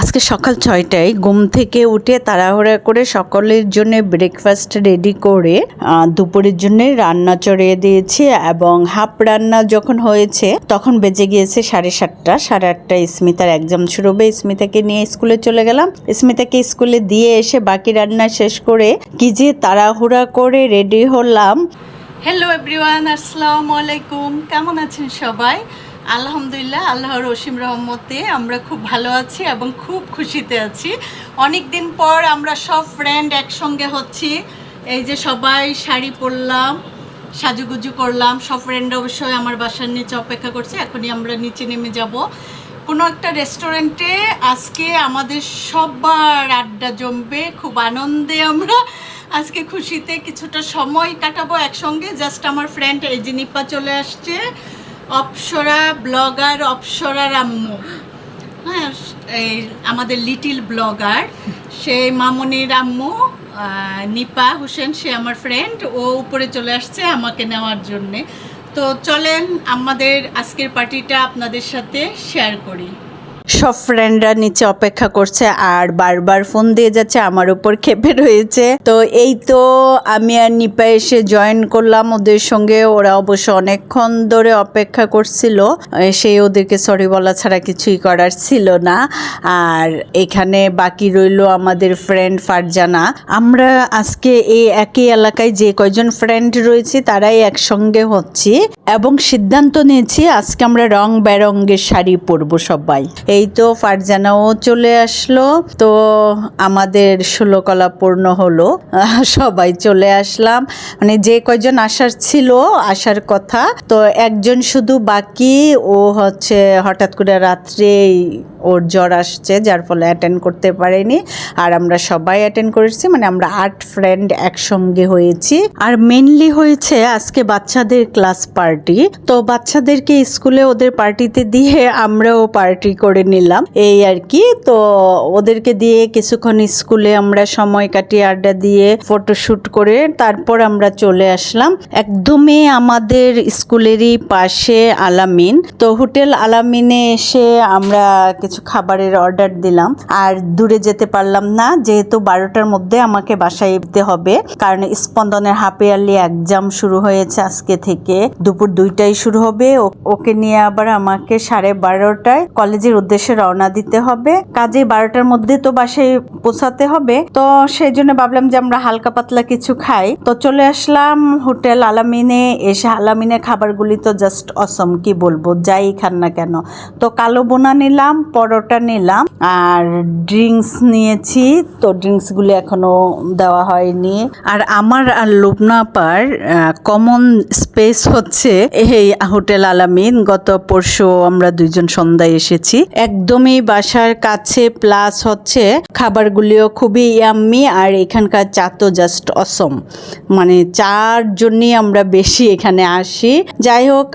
আজকে সকাল ছয়টায় ঘুম থেকে উঠে তাড়াহুড়া করে সকলের জন্য ব্রেকফাস্ট রেডি করে দুপুরের জন্য রান্না চড়িয়ে দিয়েছি এবং হাফ রান্না যখন হয়েছে, তখন বেজে গিয়েছে সাড়ে সাতটা, সাড়ে আটটা স্মিতার এক্সাম শুরু হবে। স্মিতাকে নিয়ে স্কুলে চলে গেলাম। স্মিতাকে স্কুলে দিয়ে এসে বাকি রান্না শেষ করে কি যে তাড়াহুড়া করে রেডি হলাম। হ্যালো এভরিওয়ান আসসালামু আলাইকুম। কেমন আছেন সবাই? আলহামদুলিল্লাহ, আল্লাহর রসিম রহমতে আমরা খুব ভালো আছি এবং খুব খুশিতে আছি। অনেক দিন পর আমরা সব ফ্রেন্ড একসঙ্গে হচ্ছি। এই যে সবাই শাড়ি পরলাম, সাজুগুজু করলাম, সব ফ্রেন্ড অবশ্যই আমার বাসার নিচে অপেক্ষা করছে, এখনই আমরা নিচে নেমে যাব। কোনো একটা রেস্টুরেন্টে আজকে আমাদের সবার আড্ডা জমবে, খুব আনন্দে আমরা আজকে খুশিতে কিছুটা সময় কাটাবো একসঙ্গে। জাস্ট আমার ফ্রেন্ড এই যে নিপা চলে আসছে। অপসরা ব্লগার অপসরা রাম্মু হ্যাঁ এই আমাদের লিটিল ব্লগার, সে মামনি রাম্মু নিপা হোসেন, সে আমার ফ্রেন্ড ও উপরে চলে আসছে আমাকে নেওয়ার জন্যে। তো চলেন আমাদের আজকের পার্টিটা আপনাদের সাথে শেয়ার করি। সব ফ্রেন্ডরা নিচে অপেক্ষা করছে আর বারবার ফোন দিয়ে যাচ্ছে, আমার উপর খেপে রয়েছে। তো এই তো আমি আর নিপা এসে জয়েন করলাম ওদের সঙ্গে। ওরা অবশ্য অনেকক্ষণ ধরে অপেক্ষা করছিল। সেই ওদেরকে সরি বলা ছাড়া কিছুই করার ছিল না। আর এখানে বাকি রইল আমাদের ফ্রেন্ড ফারজানা। আমরা আজকে এই একই এলাকায় যে কয়জন ফ্রেন্ড রয়েছে, তারাই একসঙ্গে হচ্ছি। এবং সিদ্ধান্ত নিয়েছি, আজকে আমরা রং বেরঙ্গের শাড়ি পরবো সবাই। এই তো ফারজানাও চলে আসলো। তো আমাদের ষোলোকলা পূর্ণ হলো। সবাই চলে আসলাম। মানে যে কয়জন আসার ছিল, আসার কথা। তো একজন শুধু বাকি, ও হচ্ছে হঠাৎ করে রাত্রে ওর জ্বর আসছে, যার ফলে অ্যাটেন্ড করতে পারেনি। আর আমরা সবাই অ্যাটেন্ড করেছি মানে আমরা আট ফ্রেন্ড একসঙ্গে হয়েছি। আর মেনলি হয়েছে আজকে বাচ্চাদের ক্লাস পার্টি তো বাচ্চাদেরকে স্কুলে ওদের পার্টিতে দিয়ে আমরাও পার্টি করে নিলাম, এই আর কি। তো ওদেরকে দিয়ে কিছুক্ষণ স্কুলে আমরা সময় কাটিয়ে আড্ডা দিয়ে ফটোশুট করে তারপর আমরা চলে আসলাম। একদমই আমাদের স্কুলেরই পাশে আলামিন। তো হোটেল আলামিনে এসে আমরা কিছু খাবারের অর্ডার দিলাম। আর দূরে যেতে পারলাম না, যেহেতু বারোটার মধ্যে আমাকে বাসায় যেতে হবে, কারণ স্পন্দনের হাফ ইয়ারলি এক্সাম শুরু হয়েছে আজকে থেকে। দুপুর দুইটায় শুরু হবে ওকে নিয়ে আবার আমাকে সাড়ে বারোটায় কলেজের উদ্দেশ্যে রওনা দিতে হবে। কাজে বারোটার মধ্যে তো বাসায় পৌঁছাতে হবে, তো সেই জন্য ভাবলাম যে আমরা হালকা পাতলা কিছু খাই। তো চলে আসলাম হোটেল আলামিনে, এসে আলামিনে খাবারগুলি তো জাস্ট অসম কি বলব, যাই খান না কেন। তো কালো বোনা নিলাম পরোটা নিলাম আর ড্রিঙ্কস নিয়েছি। তো ড্রিঙ্কসগুলি এখনও দেওয়া হয়নি। আর আমার আর লুবনাপার কমন স্পেস হচ্ছে এই হোটেল আলামিন। গত পরশু আমরা দুইজন সন্ধ্যায় এসেছি। একদমই বাসার কাছে প্লাস হচ্ছে খাবারগুলিও খুবই ইয়াম্মি আর এখানকার চা তো জাস্ট অসম মানে চার জন্যই আমরা বেশি এখানে আসি। যাই হোক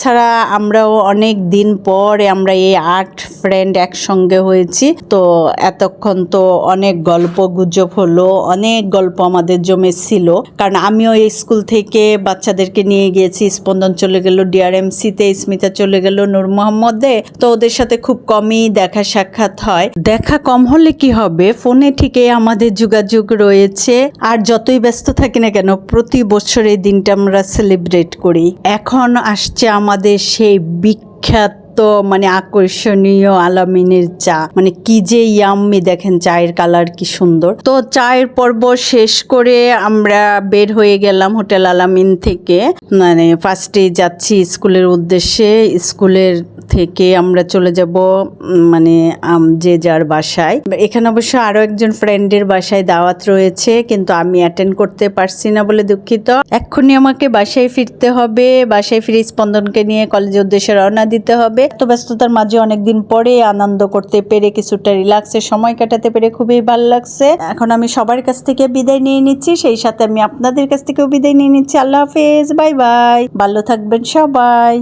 ছাড়া আমরাও অনেক দিন পরে আমরা এই আট ফ্রেন্ড একসঙ্গে হয়েছি। তো এতক্ষণ তো অনেক গল্প গুজব হলো, অনেক গল্প আমাদের জমেছিল। কারণ আমিও এই স্কুল থেকে বাচ্চাদেরকে নিয়ে গিয়েছি, স্পন্দন চলে গেল, ডিআরএমসিতে, স্মিতা চলে গেল, নূর মোহাম্মদে। তো ওদের সাথে খুব কমই দেখা সাক্ষাৎ হয়। দেখা কম হলে কি হবে? ফোনে ঠিকই আমাদের যোগাযোগ রয়েছে। আর যতই ব্যস্ত থাকি না কেন, প্রতি বছর এই দিনটা আমরা সেলিব্রেট করি। এখন আসছে আমাদের সেই বিখ্যাত মানে আকর্ষণীয় আলামিনের চা। মানে কি যে ইয়াম্মি দেখেন চায়ের কালার কি সুন্দর। তো চায়ের পর্ব শেষ করে আমরা বের হয়ে গেলাম হোটেল আলামিন থেকে। মানে ফার্স্টে যাচ্ছি স্কুলের উদ্দেশ্যে। স্কুলের থেকে আমরা চলে যাব মানে যে যার বাসায়। এখানে অবশ্য আরও একজন ফ্রেন্ডের বাসায় দাওয়াত রয়েছে, কিন্তু আমি অ্যাটেন্ড করতে পারছি না বলে দুঃখিত। এক্ষুনি আমাকে বাসায় ফিরতে হবে। বাসায় ফিরে স্পন্দনকে নিয়ে কলেজের উদ্দেশ্যে রওনা দিতে হবে। তো ব্যস্ততার মাঝে অনেকদিন পরে আনন্দ করতে পেরে কিছুটা রিল্যাক্সে সময় কাটাতে পেরে খুবই ভালো লাগছে। এখন আমি সবার কাছ থেকে বিদায় নিয়ে নিচ্ছি, সেই সাথে আমি আপনাদের কাছ থেকেও বিদায় নিয়ে নিচ্ছি। আল্লাহ হাফেজ, বাই বাই। ভালো থাকবেন সবাই।